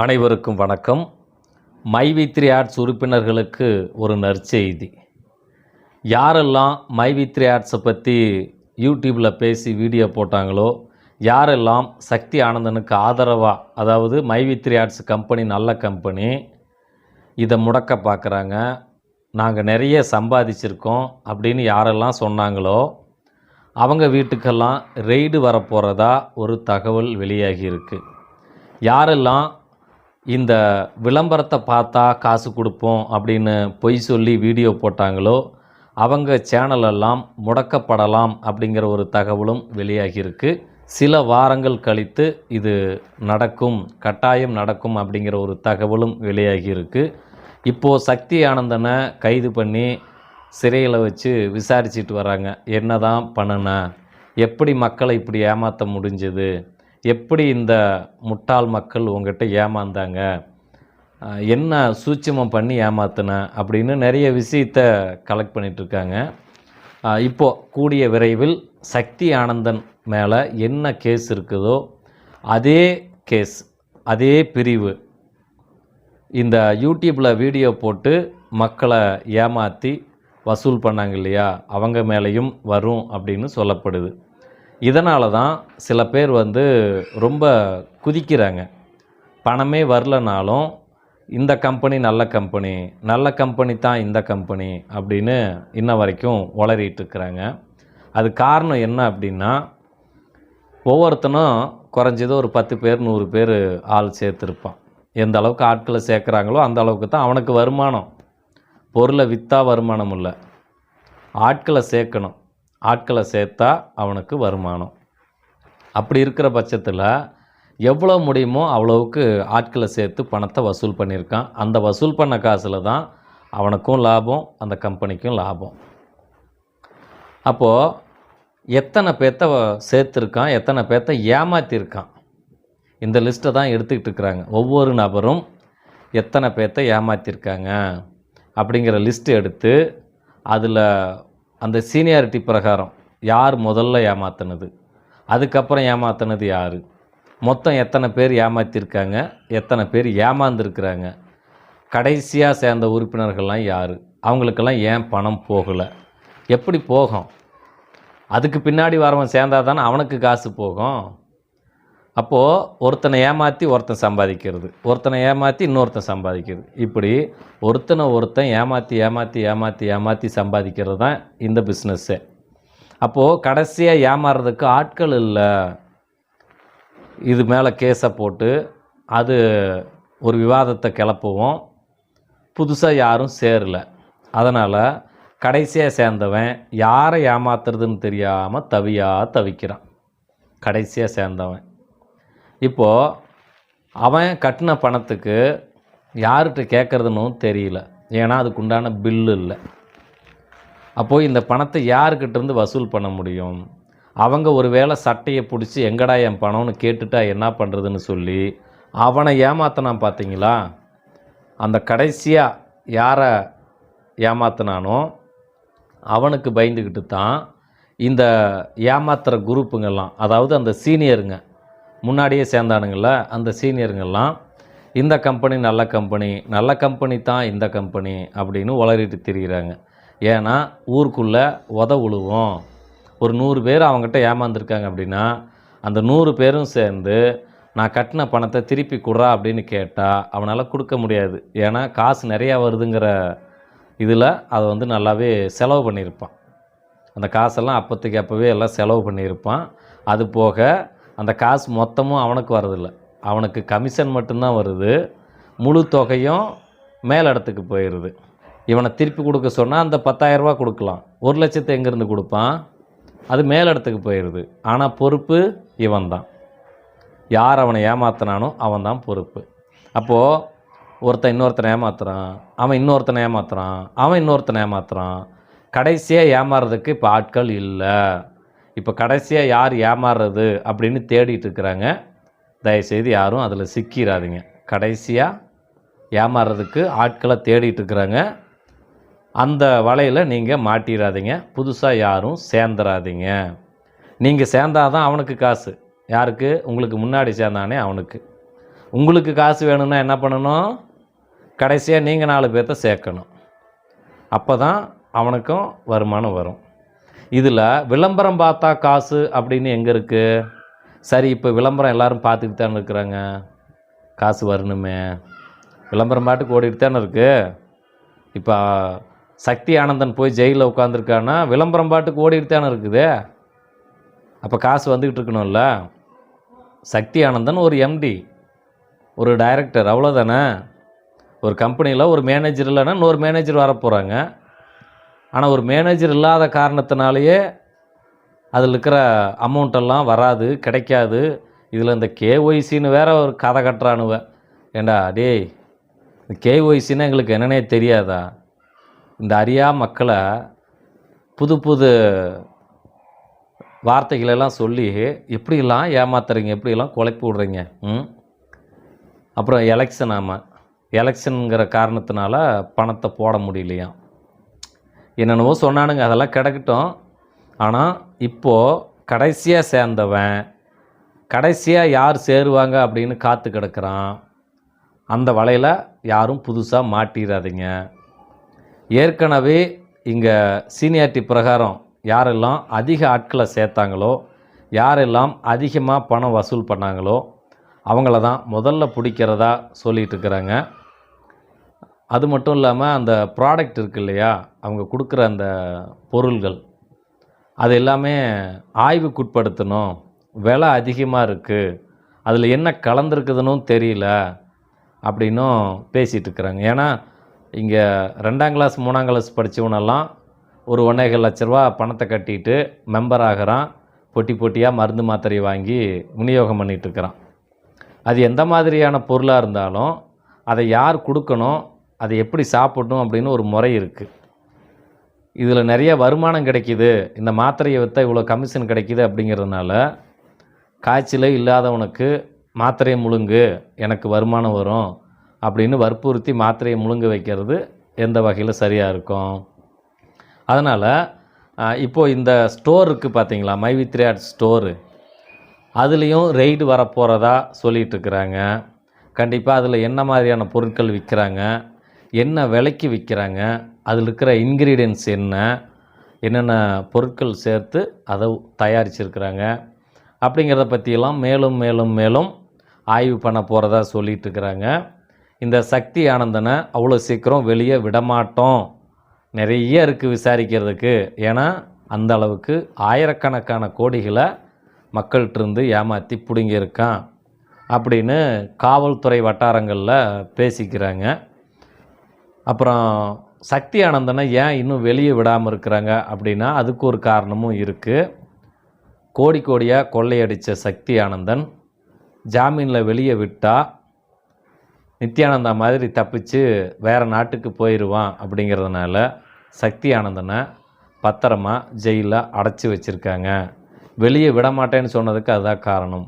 அனைவருக்கும் வணக்கம். My V three arts உறுப்பினர்களுக்கு ஒரு நற்செய்தி. யாரெல்லாம் மை வித்ரி ஆர்ட்ஸை பற்றி யூடியூப்பில் பேசி வீடியோ போட்டாங்களோ யாரெல்லாம் சக்தி ஆனந்தனுக்கு ஆதரவாக அதாவது my V three ads company நல்ல கம்பெனி இதை முடக்க பார்க்குறாங்க நாங்கள் நிறைய சம்பாதிச்சிருக்கோம் அப்படின்னு யாரெல்லாம் சொன்னாங்களோ அவங்க வீட்டுக்கெல்லாம் ரெய்டு வரப்போகிறதா ஒரு தகவல் வெளியாகி இருக்குது யாரெல்லாம் இந்த விளம்பரத்தை பார்த்தா காசு கொடுப்போம் அப்படின்னு பொய் சொல்லி வீடியோ போட்டாங்களோ அவங்க சேனலெல்லாம் முடக்கப்படலாம் அப்படிங்கிற ஒரு தகவலும் வெளியாகியிருக்கு. சில வாரங்கள் கழித்து இது நடக்கும் கட்டாயம் நடக்கும் அப்படிங்கிற ஒரு தகவலும் வெளியாகியிருக்கு. இப்போது சக்தி ஆனந்தனை கைது பண்ணி சிறையில் வச்சு விசாரிச்சிட்டு வராங்க. என்ன தான் பண்ணுன? எப்படி மக்களை இப்படி ஏமாற்ற முடிஞ்சது? எப்படி இந்த முட்டாள் மக்கள் உங்ககிட்ட ஏமாந்தாங்க? என்ன சூட்சமம் பண்ணி ஏமாத்தின? அப்படின்னு நிறைய விஷயத்த கலெக்ட் பண்ணிகிட்ருக்காங்க இப்போது கூடிய விரைவில் சக்தி ஆனந்தன் மேலே என்ன கேஸ் இருக்குதோ அதே கேஸ் அதே பிரிவு. இந்த யூடியூப்பில் வீடியோ போட்டு மக்களை ஏமாற்றி வசூல் பண்ணாங்க இல்லையா? அவங்க மேலேயும் வரும் அப்படின்னு சொல்லப்படுது. இதனால தான் சில பேர் வந்து ரொம்ப குதிக்கிறாங்க. பணமே வரலனாலும் இந்த கம்பெனி நல்ல கம்பெனி நல்ல கம்பெனி தான் இந்த கம்பெனி அப்படின்னு இன்ன வரைக்கும் உளறிட்டு இருக்கிறாங்க. அது காரணம் என்ன அப்படின்னா ஒவ்வொருத்தனும் குறைஞ்சது ஒரு பத்து பேர் நூறு பேர் ஆள் சேர்த்துருப்பான். எந்த அளவுக்கு ஆட்களை சேர்க்குறாங்களோ அந்த அளவுக்கு தான் அவனுக்கு வருமானம். பொருளை விற்றா வருமானம் இல்லை. ஆட்களை சேர்க்கணும். ஆட்களை சேர்த்தா அவனுக்கு வருமானம். அப்படி இருக்கிற பட்சத்தில் எவ்வளோ முடியுமோ அவ்வளவுக்கு ஆட்களை சேர்த்து பணத்தை வசூல் பண்ணியிருக்கான். அந்த வசூல் பண்ண காசில் தான் அவனுக்கும் லாபம் அந்த கம்பெனிக்கும் லாபம். அப்போது எத்தனை பேர்த்த சேர்த்துருக்கான் எத்தனை பேர்த்த ஏமாற்றிருக்கான் இந்த லிஸ்ட்டை தான் எடுத்துக்கிட்டு இருக்கிறாங்க. ஒவ்வொரு நபரும் எத்தனை பேர்த்த ஏமாற்றிருக்காங்க அப்படிங்கிற லிஸ்ட் எடுத்து அதில் அந்த சீனியாரிட்டி பிரகாரம் யார் முதல்ல ஏமாத்தினது? அதுக்கப்புறம் ஏமாத்தினது யார்? மொத்தம் எத்தனை பேர் ஏமாற்றிருக்காங்க எத்தனை பேர் ஏமாந்துருக்குறாங்க? கடைசியாக சேர்ந்த உறுப்பினர்கள்லாம் யார்? அவங்களுக்கெல்லாம் ஏன் பணம் போகலை? எப்படி போகும்? அதுக்கு பின்னாடி வரவன் சேர்ந்தா தானே அவனுக்கு காசு போகும்? அப்போது ஒருத்தனை ஏமாற்றி ஒருத்தன் சம்பாதிக்கிறது ஒருத்தனை ஏமாற்றி இன்னொருத்தன் சம்பாதிக்கிறது. இப்படி ஒருத்தனை ஒருத்தன் ஏமாற்றி ஏமாற்றி ஏமாற்றி ஏமாற்றி சம்பாதிக்கிறது தான் இந்த பிஸ்னஸ்ஸு அப்போது கடைசியாக ஏமாறுறதுக்கு ஆட்கள் இல்லை. இது மேலே கேஸை போட்டு அது ஒரு விவாதத்தை கிளப்புவோம். புதுசாக யாரும் சேரல. அதனால் கடைசியாக சேர்ந்தவன் யாரை ஏமாத்துறதுன்னு தெரியாமல் தவியாக தவிக்கிறான். கடைசியாக சேர்ந்தவன். இப்போது அவன் கட்டின பணத்துக்கு யார்கிட்ட கேட்குறதுன்னு தெரியல. ஏன்னா அதுக்குண்டான பில்லு இல்லை. அப்போது இந்த பணத்தை யாருக்கிட்டேருந்து வசூல் பண்ண முடியும்? அவங்க ஒரு வேளை சட்டையை பிடிச்சி எங்கடா என் பணம்னு கேட்டுட்டா என்ன பண்ணுறதுன்னு சொல்லி அவனை ஏமாத்தினான் பார்த்தீங்களா அந்த கடைசியாக யாரை ஏமாத்தினானோ அவனுக்கு பயந்துக்கிட்டு தான் இந்த ஏமாத்துகிற குரூப்புங்கெல்லாம் அதாவது அந்த சீனியருங்க முன்னாடியே சேர்ந்தானுங்கள அந்த சீனியருங்கெல்லாம் இந்த கம்பெனி நல்ல கம்பெனி நல்ல கம்பெனி தான் இந்த கம்பெனி அப்படின்னு உளறிட்டு திரிகிறாங்க ஏன்னா ஊருக்குள்ளே உத உழுவோம். ஒரு நூறு பேர் அவங்ககிட்ட ஏமாந்துருக்காங்க அப்படின்னா அந்த நூறு பேரும் சேர்ந்து நான் கட்டின பணத்தை திருப்பி கொடுறா அப்படின்னு கேட்டால் அவனால் கொடுக்க முடியாது. ஏன்னா காசு நிறையா வருதுங்கிற இதில் அதை வந்து நல்லாவே செலவு பண்ணியிருப்பான். அந்த காசெல்லாம் அப்போதைக்கு அப்போவே எல்லாம் செலவு பண்ணியிருப்பான். அது போக அந்த காசு மொத்தமும் அவனுக்கு வரதில்லை அவனுக்கு கமிஷன் மட்டும்தான் வருது. முழு தொகையும் மேலிடத்துக்கு போயிடுது. இவனை திருப்பி கொடுக்க சொன்னால் அந்த பத்தாயிரரூபா கொடுக்கலாம். ஒரு லட்சத்தை எங்கேருந்து கொடுப்பான்? அது மேலிடத்துக்கு போயிடுது. ஆனால் பொறுப்பு இவன் தான் யார் அவனை ஏமாத்தினானோ அவன் தான் பொறுப்பு. அப்போது ஒருத்தன் இன்னொருத்தனை ஏமாத்துறான். அவன் இன்னொருத்தனை ஏமாத்துறான். அவன் இன்னொருத்தனை ஏமாத்துறான். கடைசியாக ஏமாறுறதுக்கு இப்போ ஆட்கள் இல்லை. இப்போ கடைசியாக யார் ஏமாறுறது அப்படின்னு தேடிட்டு இருக்கிறாங்க தயவுசெய்து யாரும் அதில் சிக்கிறாதீங்க. கடைசியாக ஏமாறுறதுக்கு ஆட்களை தேடிட்டு இருக்கிறாங்க அந்த வலையில் நீங்கள் மாட்டிடாதீங்க புதுசாக யாரும் சேர்ந்துடாதீங்க நீங்கள் சேர்ந்தாதான் அவனுக்கு காசு. யாருக்கு? உங்களுக்கு முன்னாடி சேர்ந்தானே அவனுக்கு. உங்களுக்கு காசு வேணும்னா என்ன பண்ணணும்? கடைசியாக நீங்கள் நாலு பேர்த்த சேர்க்கணும். அப்போ தான் அவனுக்கும் வருமானம் வரும். இதில் விளம்பரம் பார்த்தா காசு அப்படின்னு எங்கே இருக்குது சரி இப்போ விளம்பரம் எல்லோரும் பார்த்துக்கிட்டு தானே இருக்கிறாங்க. காசு வரணுமே. விளம்பரம் பாட்டுக்கு ஓடிட்டு தானே இருக்குது இப்போ சக்தி ஆனந்தன் போய் ஜெயிலில் உட்காந்துருக்கான்னா விளம்பரம் பாட்டுக்கு ஓடிட்டு தானே இருக்குது. அப்போ காசு வந்துக்கிட்டு இருக்கணும்ல. சக்தி ஆனந்தன் ஒரு எம்டி ஒரு டைரக்டர் அவ்வளோதானே ஒரு கம்பெனியில் ஒரு மேனேஜர் இல்லைன்னா இன்னொரு மேனேஜர் வர போகிறாங்க ஆனால் ஒரு மேனேஜர் இல்லாத காரணத்தினாலேயே அதில் இருக்கிற அமௌண்ட்டெல்லாம் வராது கிடைக்காது. இதில் இந்த கேஒய்சின்னு வேற ஒரு கதை கட்டுறானுவ. ஏண்டா டேய் இந்த கேஒய்சின்னு எங்களுக்கு என்னன்னே தெரியாதா? இந்த அறியா மக்களை புது புது வார்த்தைகளெல்லாம் சொல்லி எப்படியெல்லாம் ஏமாத்துறீங்க? எப்படிலாம் குழப்பி விடுறீங்க? ம்? அப்புறம் எலெக்ஷன் ஆமாம் எலெக்ஷனுங்கிற காரணத்தினால பணத்தை போட முடியலையாம். என்னென்னவோ சொன்னானுங்க அதெல்லாம் கிடக்கட்டும். ஆனால் இப்போது கடைசியாக சேர்ந்தவன் கடைசியாக யார் சேருவாங்க அப்படின்னு காத்து கிடக்குறான். அந்த வலையில் யாரும் புதுசாக மாட்டிடாதீங்க ஏற்கனவே இங்கே சீனியாரிட்டி பிரகாரம் யாரெல்லாம் அதிக ஆட்களை சேர்த்தாங்களோ யாரெல்லாம் அதிகமாக பணம் வசூல் பண்ணாங்களோ அவங்கள தான் முதல்ல பிடிக்கிறதா சொல்லிகிட்டு இருக்கிறாங்க. அது மட்டும் இல்லாமல் அந்த ப்ராடக்ட் இருக்கு இல்லையா? அவங்க கொடுக்குற அந்த பொருள்கள். அது எல்லாமே ஆய்வுக்குட்படுத்தணும். விலை அதிகமாக இருக்குது அதில் என்ன கலந்துருக்குதுன்னு தெரியல அப்படின்னும் பேசிகிட்டு இருக்கிறாங்க. ஏன்னா இங்கே ரெண்டாம் கிளாஸ் மூணாம் கிளாஸ் படித்தவனெல்லாம் ஒரு ஒன்றேகால் லட்ச ரூபா பணத்தை கட்டிட்டு மெம்பர் ஆகிறான். பொட்டி பொட்டியாக மருந்து மாத்திரை வாங்கி விநியோகம் பண்ணிட்டு இருக்கிறான். அது எந்த மாதிரியான பொருளாக இருந்தாலும் அதை யார் கொடுக்கணும்? அதை எப்படி சாப்பிடணும் அப்படின்னு ஒரு முறை இருக்குது இதில் நிறைய வருமானம் கிடைக்கிது. இந்த மாத்திரையை விற்றா இவ்வளோ கமிஷன் கிடைக்கிது அப்படிங்கிறதுனால காய்ச்சலே இல்லாதவனுக்கு மாத்திரையை முழுங்கு எனக்கு வருமானம் வரும் அப்படின்னு வற்புறுத்தி மாத்திரையை முழுங்க வைக்கிறது எந்த வகையில் சரியாக இருக்கும். அதனால் இப்போது இந்த ஸ்டோர் இருக்குது பார்த்தீங்களா my V three ad store அதுலேயும் ரெய்டு வரப்போகிறதா சொல்லிகிட்ருக்குறாங்க இருக்கிறாங்க. கண்டிப்பாக அதில் என்ன மாதிரியான பொருட்கள் விற்கிறாங்க என்ன விலைக்கு விற்கிறாங்க அதில் இருக்கிற இன்க்ரீடியன்ஸ் என்ன என்னென்ன பொருட்கள் சேர்த்து அதை தயாரிச்சிருக்கிறாங்க அப்படிங்கிறத பற்றியெல்லாம் மேலும் மேலும் மேலும் ஆய்வு பண்ண போகிறதா சொல்லிகிட்ருக்கிறாங்க இந்த சக்தி ஆனந்தனை அவ்வளோ சீக்கிரம் வெளியே விடமாட்டோம். நிறைய இருக்குது விசாரிக்கிறதுக்கு. ஏன்னா அந்த அளவுக்கு ஆயிரக்கணக்கான கோடிகளை மக்கள்கிட்டருந்து ஏமாற்றி பிடுங்கியிருக்கான் அப்படின்னு காவல்துறை வட்டாரங்களில் பேசிக்கிறாங்க. அப்புறம் சக்தி ஆனந்தனை ஏன் இன்னும் வெளியே விடாமல் இருக்கிறாங்க அப்படின்னா அதுக்கு ஒரு காரணமும் இருக்குது கோடி கோடியாக கொள்ளையடித்த சக்தி ஆனந்தன் ஜாமீனில் வெளியே விட்டால் நித்யானந்தா மாதிரி தப்பிச்சு வேறு நாட்டுக்கு போயிடுவான் அப்படிங்கிறதுனால சக்தி ஆனந்தனை பத்திரமா ஜெயிலில் அடைச்சி வச்சுருக்காங்க. வெளியே விட மாட்டேன்னு சொன்னதுக்கு அதுதான் காரணம்.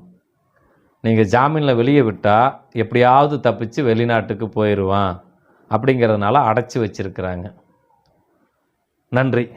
நீங்கள் ஜாமீனில் வெளியே விட்டால் எப்படியாவது தப்பிச்சு வெளிநாட்டுக்கு போயிடுவான் அப்படிங்கிறதுனால அடைச்சி வச்சிருக்கிறாங்க. நன்றி.